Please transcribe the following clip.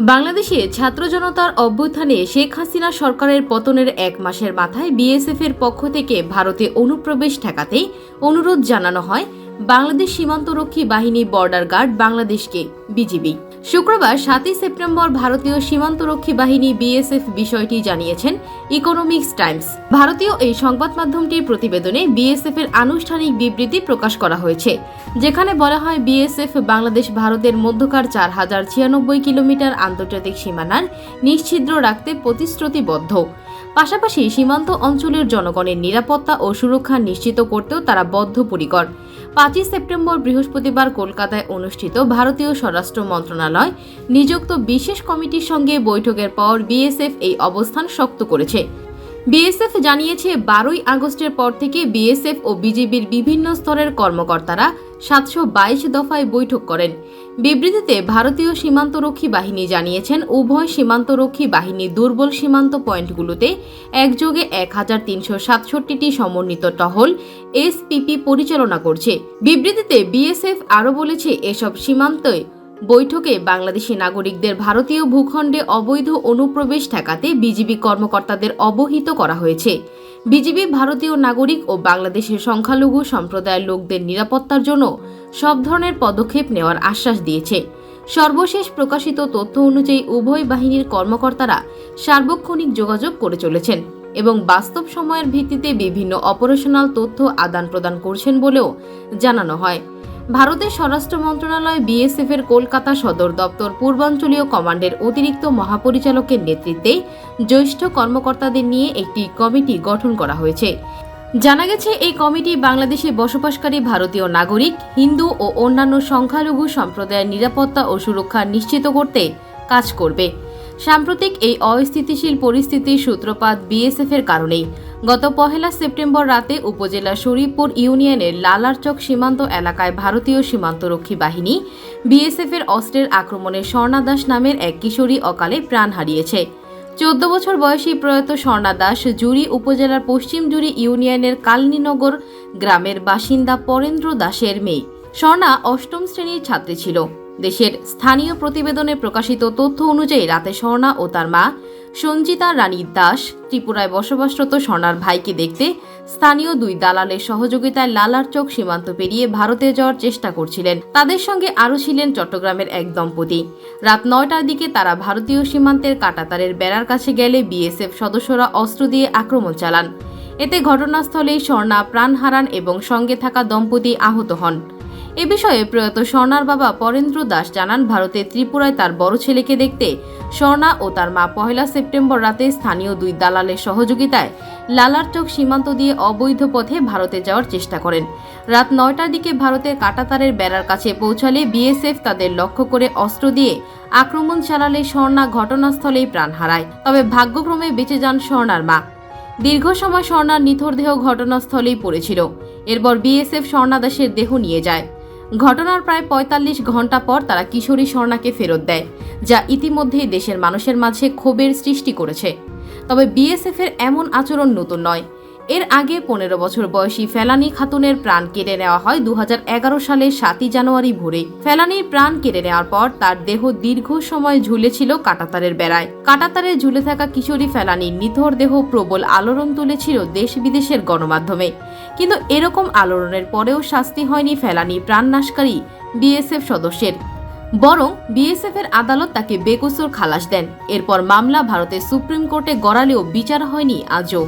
বাংলাদেশে ছাত্র জনতার অভ্যুত্থানে শেখ হাসিনা সরকারের পতনের এক মাসের মাথায় বিএসএফ এর পক্ষ থেকে ভারতে অনুপ্রবেশ ঠেকাতে অনুরোধ জানানো হয় বাংলাদেশ সীমান্তরক্ষী বাহিনী বর্ডার গার্ড বাংলাদেশকে, বিজিবি। শুক্রবার সাতই সেপ্টেম্বর ভারতীয় সীমান্তরক্ষী বাহিনী বিএসএফ বিষয়টি জানিয়েছেন ইকোনমিক্স টাইমস ভারতীয় এই সংবাদ মাধ্যমটির প্রতিবেদনে বিএসএফ এর আনুষ্ঠানিক বিবৃতি প্রকাশ করা হয়েছে, যেখানে বলা হয় বিএসএফ বাংলাদেশ ভারতের মধ্যকার চার হাজার ছিয়ানব্বই কিলোমিটার আন্তর্জাতিক সীমানার নিশ্ছিদ্র রাখতে প্রতিশ্রুতিবদ্ধ। পাশাপাশি সীমান্ত অঞ্চলের জনগণের নিরাপত্তা ও সুরক্ষা নিশ্চিত করতেও তারা বদ্ধপরিকর। পাঁচই সেপ্টেম্বর বৃহস্পতিবার কলকাতায় অনুষ্ঠিত ভারতীয় স্বরাষ্ট্র মন্ত্রণালয় নিযুক্ত বিশেষ কমিটির সঙ্গে বৈঠকের পর বিএসএফ এই অবস্থান শক্ত করেছে। বিএসএফ জানিয়েছে, বারোই আগস্টের পর থেকে বিএসএফ ও বিজেপির বিভিন্ন স্তরের কর্মকর্তারা সাতশো বাইশ দফায় বৈঠক করেন। বিবৃতিতে ভারতীয় সীমান্তরক্ষী বাহিনী জানিয়েছেন, উভয় সীমান্তরক্ষী বাহিনী দুর্বল সীমান্ত পয়েন্টগুলোতে একযোগে এক হাজার তিনশো সাতষট্টিটি সমন্বিত টহল এসপিপি পরিচালনা করছে। বিবৃতিতে বিএসএফ আরও বলেছে, এসব সীমান্তে বৈঠকে বাংলাদেশি নাগরিকদের ভারতীয় ভূখণ্ডে অবৈধ অনুপ্রবেশ ঠেকাতে বিজিবি কর্মকর্তাদের অবহিত করা হয়েছে। বিজিবি ভারতীয় নাগরিক ও বাংলাদেশের সংখ্যালঘু সম্প্রদায়ের লোকদের নিরাপত্তার জন্য সব ধরনের পদক্ষেপ নেওয়ার আশ্বাস দিয়েছে। সর্বশেষ প্রকাশিত তথ্য অনুযায়ী উভয় বাহিনীর কর্মকর্তারা সার্বক্ষণিক যোগাযোগ করে চলেছেন এবং বাস্তব সময়ের ভিত্তিতে বিভিন্ন অপারেশনাল তথ্য আদান প্রদান করছেন বলেও জানানো হয়। ভারতের স্বরাষ্ট্র মন্ত্রণালয় বিএসএফ এর কলকাতা সদর দপ্তর পূর্বাঞ্চলীয় কমান্ডের অতিরিক্ত মহাপরিচালকের নেতৃত্বে জ্যেষ্ঠ কর্মকর্তাদের নিয়ে একটি কমিটি গঠন করা হয়েছে। জানা গেছে, এই কমিটি বাংলাদেশে বসবাসকারী ভারতীয় নাগরিক, হিন্দু ও অন্যান্য সংখ্যালঘু সম্প্রদায়ের নিরাপত্তা ও সুরক্ষা নিশ্চিত করতে কাজ করবে। সাম্প্রতিক এই অস্থিতিশীল পরিস্থিতির সূত্রপাত বিএসএফ এর কারণেই। গত পহেলা সেপ্টেম্বর রাতে উপজেলা শরীফপুর ইউনিয়নের লালারচক সীমান্ত এলাকায় ভারতীয় সীমান্তরক্ষী বাহিনী বিএসএফ এর অস্ত্রের আক্রমণে স্বর্ণা দাস নামের এক কিশোরী অকালে প্রাণ হারিয়েছে। চোদ্দ বছর বয়সী প্রয়াত স্বর্ণা দাস জুরি উপজেলার পশ্চিম জুরি ইউনিয়নের কালনীনগর গ্রামের বাসিন্দা পরেন্দ্র দাসের মেয়ে। স্বর্ণা অষ্টম শ্রেণির ছাত্রী ছিল। দেশের স্থানীয় প্রতিবেদনে প্রকাশিত তথ্য অনুযায়ী রাতে স্বর্ণা ও তার মা সঞ্জিতা রানী দাস, ত্রিপুরায় বসবাসরত স্বর্ণার ভাইকে দেখতে স্থানীয় দুই দালালের সহযোগিতায় লালার লালারচক সীমান্ত পেরিয়ে ভারতে যাওয়ার চেষ্টা করছিলেন। তাদের সঙ্গে আরও ছিলেন চট্টগ্রামের এক দম্পতি। রাত নয়টার দিকে তারা ভারতীয় সীমান্তের কাটাতারের বেড়ার কাছে গেলে বিএসএফ সদস্যরা অস্ত্র দিয়ে আক্রমণ চালান। এতে ঘটনাস্থলেই স্বর্ণা প্রাণ হারান এবং সঙ্গে থাকা দম্পতি আহত হন। এ বিষয়ে প্রয়াত স্বর্ণার বাবা পরেন্দ্র দাস জানান, ভারতের ত্রিপুরায় তার বড় ছেলেকে দেখতে স্বর্ণা ও তার মা পহেলা সেপ্টেম্বর রাতে স্থানীয় দুই দালালের সহযোগিতায় লালারচক সীমান্ত দিয়ে অবৈধ পথে ভারতে যাওয়ার চেষ্টা করেন। রাত নয়টার দিকে ভারতের কাটাতারের বেড়ার কাছে পৌঁছালে বিএসএফ তাদের লক্ষ্য করে অস্ত্র দিয়ে আক্রমণ চালালে স্বর্ণা ঘটনাস্থলেই প্রাণ হারায়। তবে ভাগ্যক্রমে বেঁচে যান স্বর্ণার মা। দীর্ঘ সময় স্বর্ণার নিথর দেহ ঘটনাস্থলেই পড়েছিল। এরপর বিএসএফ স্বর্ণা দাসের দেহ নিয়ে যায়। ঘটনার প্রায় পঁয়তাল্লিশ ঘণ্টা পর তারা কিশোরী স্বর্ণাকে ফেরত দেয়, যা ইতিমধ্যেই দেশের মানুষের মাঝে ক্ষোভের সৃষ্টি করেছে। তবে বিএসএফের এমন আচরণ নতুন নয়। এর আগে পনেরো বছর বয়সী ফেলানি খাতুনের প্রাণ কেড়ে নেওয়া হয় দু হাজার এগারো সালের সাতই জানুয়ারি ভোরে। ফেলানির প্রাণ কেড়ে নেওয়ার পর তার দেহ দীর্ঘ সময় ঝুলেছিল কাটাতারের বেড়ায়। কাটাতারে ঝুলে থাকা কিশোরী ফেলানির নিথর দেহ প্রবল আলোড়ন তুলেছিল দেশ বিদেশের গণমাধ্যমে। কিন্তু এরকম আলোড়নের পরেও শাস্তি হয়নি ফেলানি প্রাণনাশকারী বিএসএফ সদস্যের। বরং বিএসএফ এর আদালত তাকে বেকসুর খালাস দেন। এরপর মামলা ভারতের সুপ্রিম কোর্টে গড়ালেও বিচার হয়নি আজও।